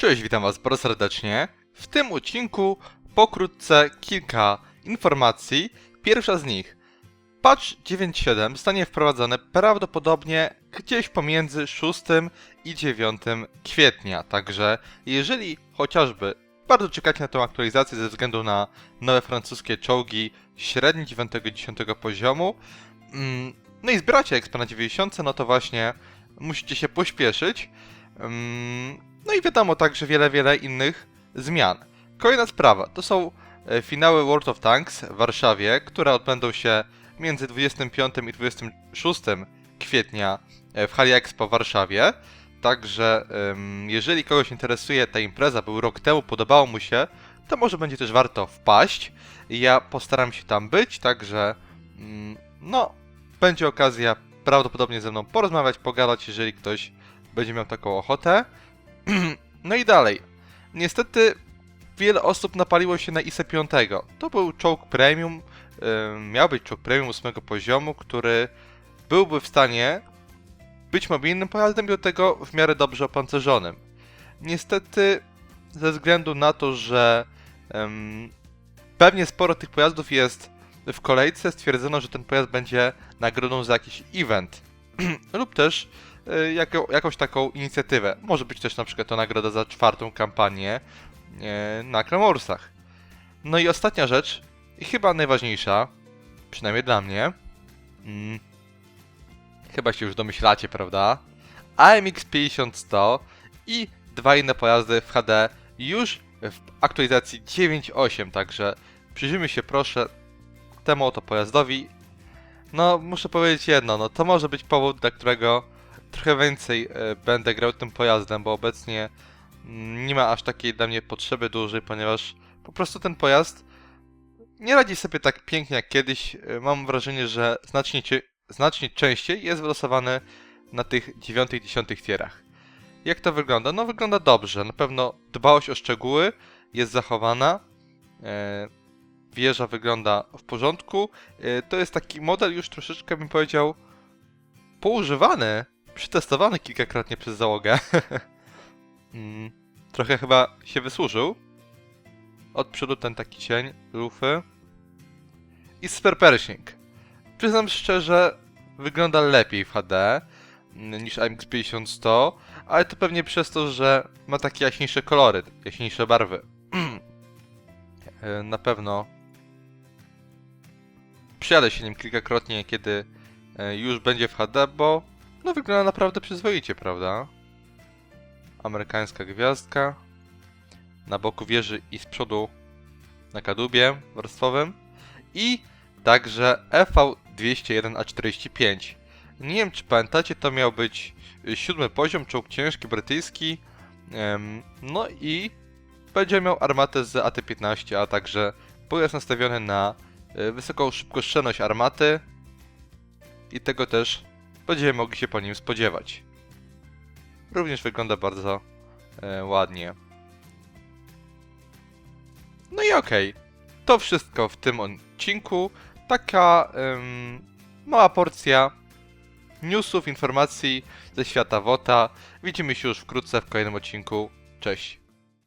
Cześć, witam Was bardzo serdecznie. W tym odcinku pokrótce kilka informacji. Pierwsza z nich. Patch 9.7 zostanie wprowadzony prawdopodobnie gdzieś pomiędzy 6 i 9 kwietnia. Także jeżeli chociażby bardzo czekacie na tę aktualizację ze względu na nowe francuskie czołgi średni 9-10 poziomu, mm, no i zbieracie expa na 90, no to właśnie musicie się pośpieszyć. No i wiadomo także wiele, wiele innych zmian. Kolejna sprawa to są e, finały World of Tanks w Warszawie, które odbędą się między 25 i 26 kwietnia e, w Hali Expo w Warszawie. Także jeżeli kogoś interesuje ta impreza, był rok temu, podobało mu się, to może będzie też warto wpaść. Ja postaram się tam być, także mm, no, będzie okazja prawdopodobnie ze mną porozmawiać, pogadać, jeżeli ktoś będzie miał taką ochotę. No i dalej. Niestety wiele osób napaliło się na ISE 5. To był czołg premium, miał być czołg premium 8 poziomu, który byłby w stanie być mobilnym pojazdem i do tego w miarę dobrze opancerzonym. Niestety ze względu na to, że ym, pewnie sporo tych pojazdów jest w kolejce, stwierdzono, że ten pojazd będzie nagrodą za jakiś event lub też jako, jakąś taką inicjatywę. Może być też na przykład to nagroda za czwartą kampanię y, na Clamorsach. No i ostatnia rzecz, i chyba najważniejsza, przynajmniej dla mnie, mm, chyba się już domyślacie, prawda? AMX 5100 i dwa inne pojazdy w HD już w aktualizacji 9.8, także przyjrzyjmy się proszę temu oto pojazdowi no, muszę powiedzieć jedno, no to może być powód, dla którego trochę więcej e, będę grał tym pojazdem, bo obecnie nie ma aż takiej dla mnie potrzeby dużej, ponieważ po prostu ten pojazd nie radzi sobie tak pięknie jak kiedyś. E, Mam wrażenie, że znacznie, znacznie częściej jest wylosowany na tych 9 i 10 tierach. Jak to wygląda? No wygląda dobrze, na pewno dbałość o szczegóły jest zachowana. E, Wieża wygląda w porządku. To jest taki model już troszeczkę bym powiedział poużywany, przetestowany kilkakrotnie przez załogę. Mm, Trochę chyba się wysłużył. Od przodu ten taki cień, lufy. I Super Pershing. Przyznam szczerze, wygląda lepiej w HD mm, niż AMX 5100, ale to pewnie przez to, że ma takie jaśniejsze kolory, jaśniejsze barwy. Na pewno Przyjadę się nim kilkakrotnie, kiedy e, już będzie w HD, bo no wygląda naprawdę przyzwoicie, prawda? Amerykańska gwiazdka. Na boku wieży i z przodu na kadłubie warstwowym. I także EV201A45. Nie wiem, czy pamiętacie, to miał być siódmy poziom, czołg ciężki, brytyjski. No i będzie miał armatę z AT-15, a także pojazd nastawiony na e, wysoką szybkostrzelność armaty i tego też będziemy mogli się po nim spodziewać. Również wygląda bardzo e, ładnie. No i okej, to wszystko w tym odcinku. Taka em, mała porcja newsów, informacji ze świata WOTA. Widzimy się już wkrótce w kolejnym odcinku. Cześć!